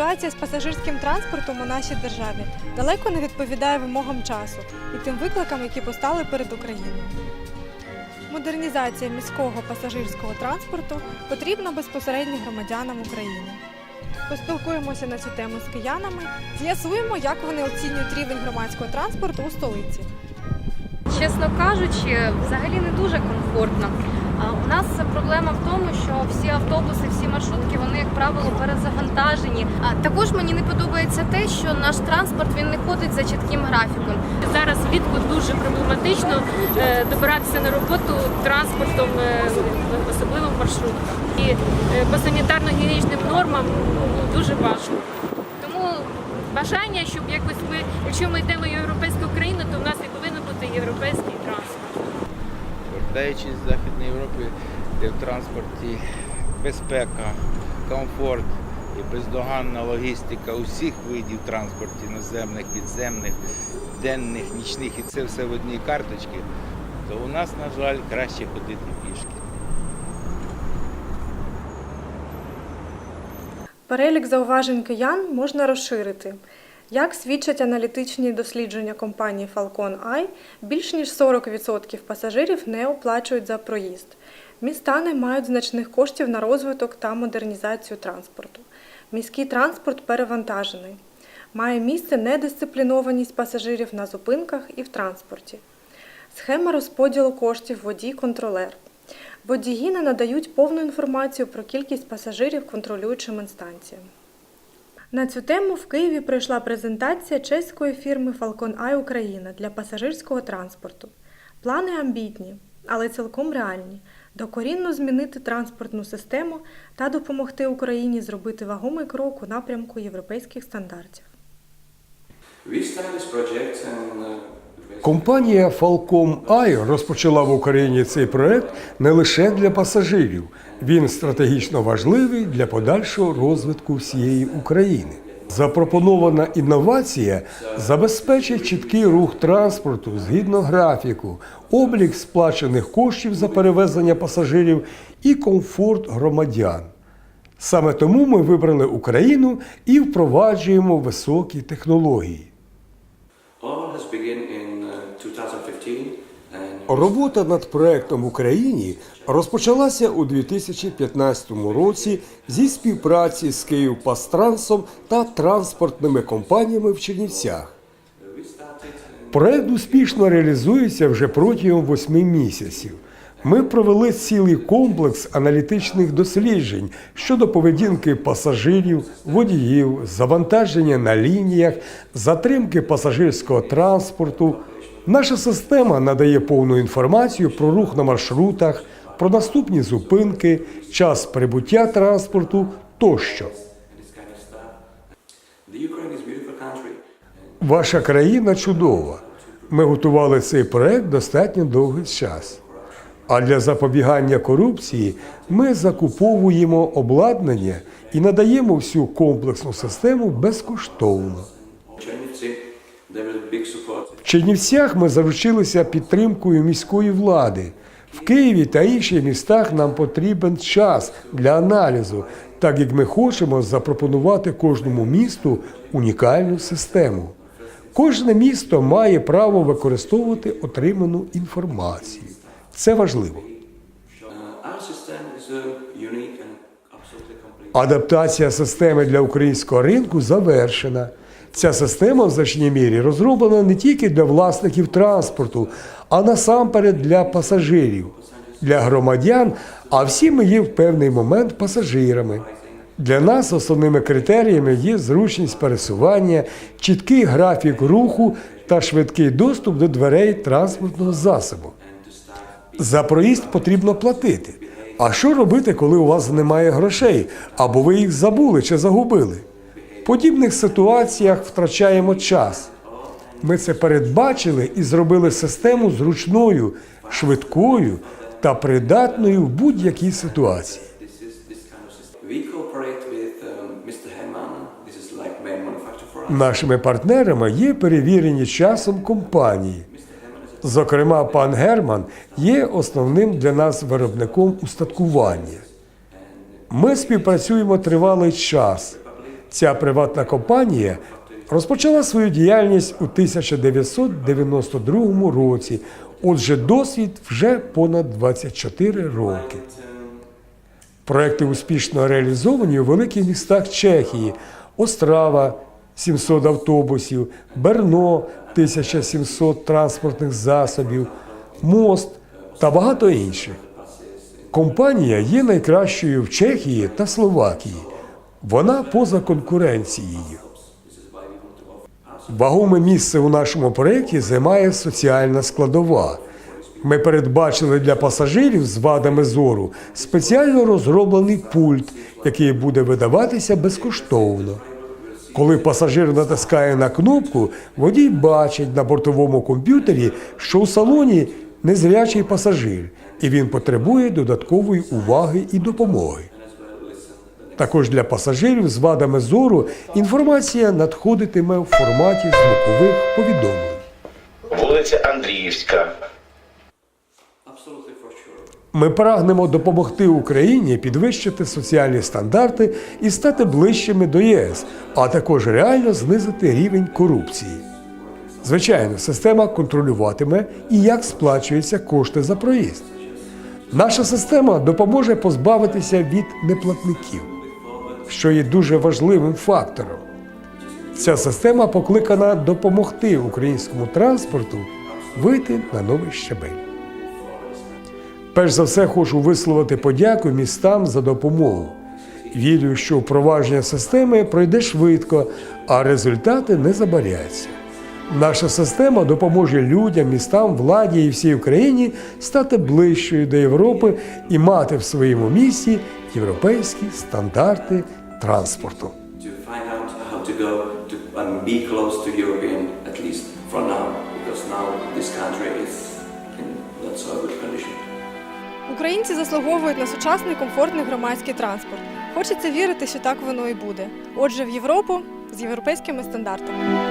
Ситуація з пасажирським транспортом у нашій державі далеко не відповідає вимогам часу і тим викликам, які постали перед Україною. Модернізація міського пасажирського транспорту потрібна безпосередньо громадянам України. Поспілкуємося на цю тему з киянами, з'ясуємо, як вони оцінюють рівень громадського транспорту у столиці. Чесно кажучи, взагалі не дуже комфортно. У нас проблема в тому, що всі автобуси, всі маршрутки, вони, як правило, перезавантажені. А також мені не подобається те, що наш транспорт він не ходить за чітким графіком. Зараз влітку дуже проблематично е, добиратися на роботу транспортом, е, особливо в маршрутках. І е, по санітарно-гігієнічним нормам ну, дуже важко. Тому бажання, щоб якось ми, якщо ми йдемо в європейську країну, то в нас і повинен бути європейський транспорт. Повертаючись з Західної Європи, де в транспорті безпека, комфорт і бездоганна логістика усіх видів транспортів, наземних, підземних, денних, нічних, і це все в одній карточці, то у нас, на жаль, краще ходити пішки. Перелік зауважень киян можна розширити. Як свідчать аналітичні дослідження компанії Falcon Eye, більш ніж 40% пасажирів не оплачують за проїзд. Міста не мають значних коштів на розвиток та модернізацію транспорту. Міський транспорт перевантажений. Має місце недисциплінованість пасажирів на зупинках і в транспорті. Схема розподілу коштів водій-контролер. Водії не надають повну інформацію про кількість пасажирів контролюючим інстанціям. На цю тему в Києві пройшла презентація чеської фірми Falcon Eye Україна для пасажирського транспорту. Плани амбітні, але цілком реальні докорінно змінити транспортну систему та допомогти Україні зробити вагомий крок у напрямку європейських стандартів. We started this project and uh, Компанія Falcom Eye розпочала в Україні цей проект не лише для пасажирів. Він стратегічно важливий для подальшого розвитку всієї України. Запропонована інновація забезпечить чіткий рух транспорту згідно графіку, облік сплачених коштів за перевезення пасажирів і комфорт громадян. Саме тому ми вибрали Україну і впроваджуємо високі технології. Робота над проектом в Україні розпочалася у 2015 році зі співпраці з Київпастрансом та транспортними компаніями в Чернівцях. Проект успішно реалізується вже протягом восьми місяців. Ми провели цілий комплекс аналітичних досліджень щодо поведінки пасажирів, водіїв, завантаження на лініях, затримки пасажирського транспорту. Наша система надає повну інформацію про рух на маршрутах, про наступні зупинки, час прибуття транспорту тощо. Ваша країна чудова. Ми готували цей проект достатньо довгий час. А для запобігання корупції ми закуповуємо обладнання і надаємо всю комплексну систему безкоштовно. Чернівцях ми заручилися підтримкою міської влади. В Києві та інших містах нам потрібен час для аналізу, так як ми хочемо запропонувати кожному місту унікальну систему. Кожне місто має право використовувати отриману інформацію. Це важливо. Absolutely complete. Адаптація системи для українського ринку завершена. Ця система в значній мірі розроблена не тільки для власників транспорту, а насамперед для пасажирів, для громадян, а всі ми є в певний момент пасажирами. Для нас основними критеріями є зручність пересування, чіткий графік руху та швидкий доступ до дверей транспортного засобу. За проїзд потрібно платити. А що робити, коли у вас немає грошей, або ви їх забули чи загубили? Подібних ситуаціях втрачаємо час. Ми це передбачили і зробили систему зручною, швидкою та придатною в будь-якій ситуації. Um. Нашими партнерами є перевірені часом компанії. Зокрема, пан Герман є основним для нас виробником устаткування. Ми співпрацюємо тривалий час. Ця приватна компанія розпочала свою діяльність у 1992 році. Отже, досвід вже понад 24 роки. Проекти успішно реалізовані у великих містах Чехії: Острава 700 автобусів, Берно 1700 транспортних засобів, Мост та багато інших. Компанія є найкращою в Чехії та Словакії. Вона поза конкуренцією. Вагоме місце у нашому проєкті займає соціальна складова. Ми передбачили для пасажирів з вадами зору спеціально розроблений пульт, який буде видаватися безкоштовно. Коли пасажир натискає на кнопку, водій бачить на бортовому комп'ютері, що у салоні незрячий пасажир, і він потребує додаткової уваги і допомоги. Також для пасажирів з вадами зору інформація надходитиме в форматі звукових повідомлень. Вулиця Андріївська. Ми прагнемо допомогти Україні підвищити соціальні стандарти і стати ближчими до ЄС, а також реально знизити рівень корупції. Звичайно, система контролюватиме і як сплачуються кошти за проїзд. Наша система допоможе позбавитися від неплатників, що є дуже важливим фактором. Ця система покликана допомогти українському транспорту вийти на новий щабель. Перш за все, хочу висловити подяку містам за допомогу. Вірю, що впровадження системи пройде швидко, а результати не забаряться. Наша система допоможе людям, містам, владі і всій Україні стати ближчою до Європи і мати в своєму місті європейські стандарти транспорту. Українці заслуговують на сучасний комфортний громадський транспорт. Хочеться вірити, що так воно і буде. Отже, в Європу з європейськими стандартами.